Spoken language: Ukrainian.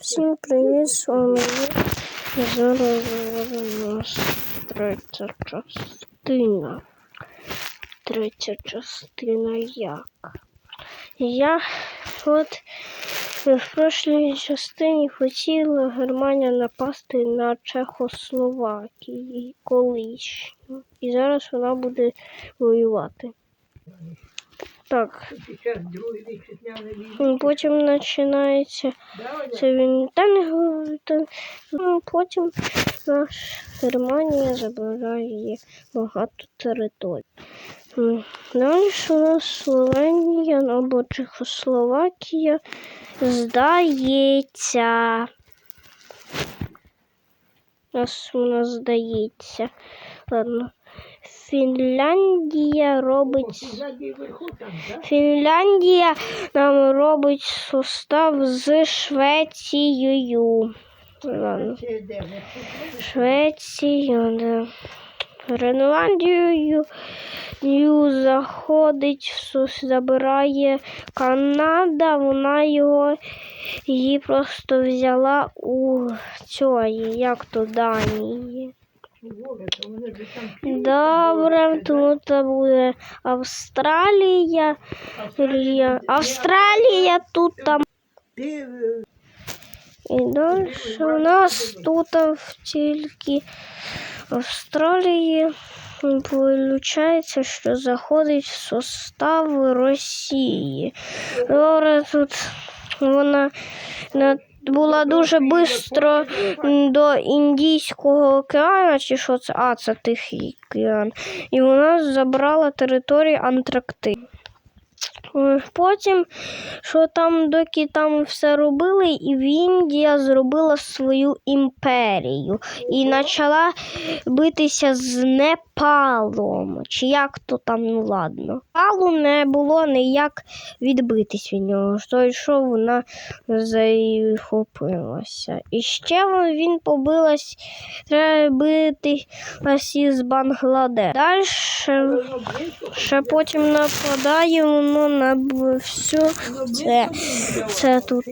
Всім привіт, з вами я. Зараз у третя частина. Третя частина як. Я от в прошлій частині хотіла Германія напасти на Чехословакію колись. І зараз вона буде воювати. Так, потім починається Це він та Ну, потім наш Германія забирає багато територій. Далі у нас Словенія або Чехословакія здається. Нас у нас здається. Ладно. Фінляндія робить. Фінляндія нам робить сустав з Швецією. Ладно. Швецію, да. Гренландією ю заходить, забирає Канада, вона його її просто взяла у цієї, як то Данії. Добре, це буде Австралія. Австралія тут там. І далі у нас тут тільки Австралії виходить, що заходить в состав Росії. Добре, тут вона була дуже швидко до Індійського океану, чи що це? А, це Тихий океан. І вона забрала територію Антарктиди. Е, Потім, що там, доки там все робили, і в Індія зробила свою імперію і почала битися з Непалом. Чи як то там, ну ладно. Непалу не було ніяк відбитись від нього. то Що вона захопилася. І ще він- він побилась, треба битись із Бангладеш. Далі Ще потім нападає воно на все це, це тут.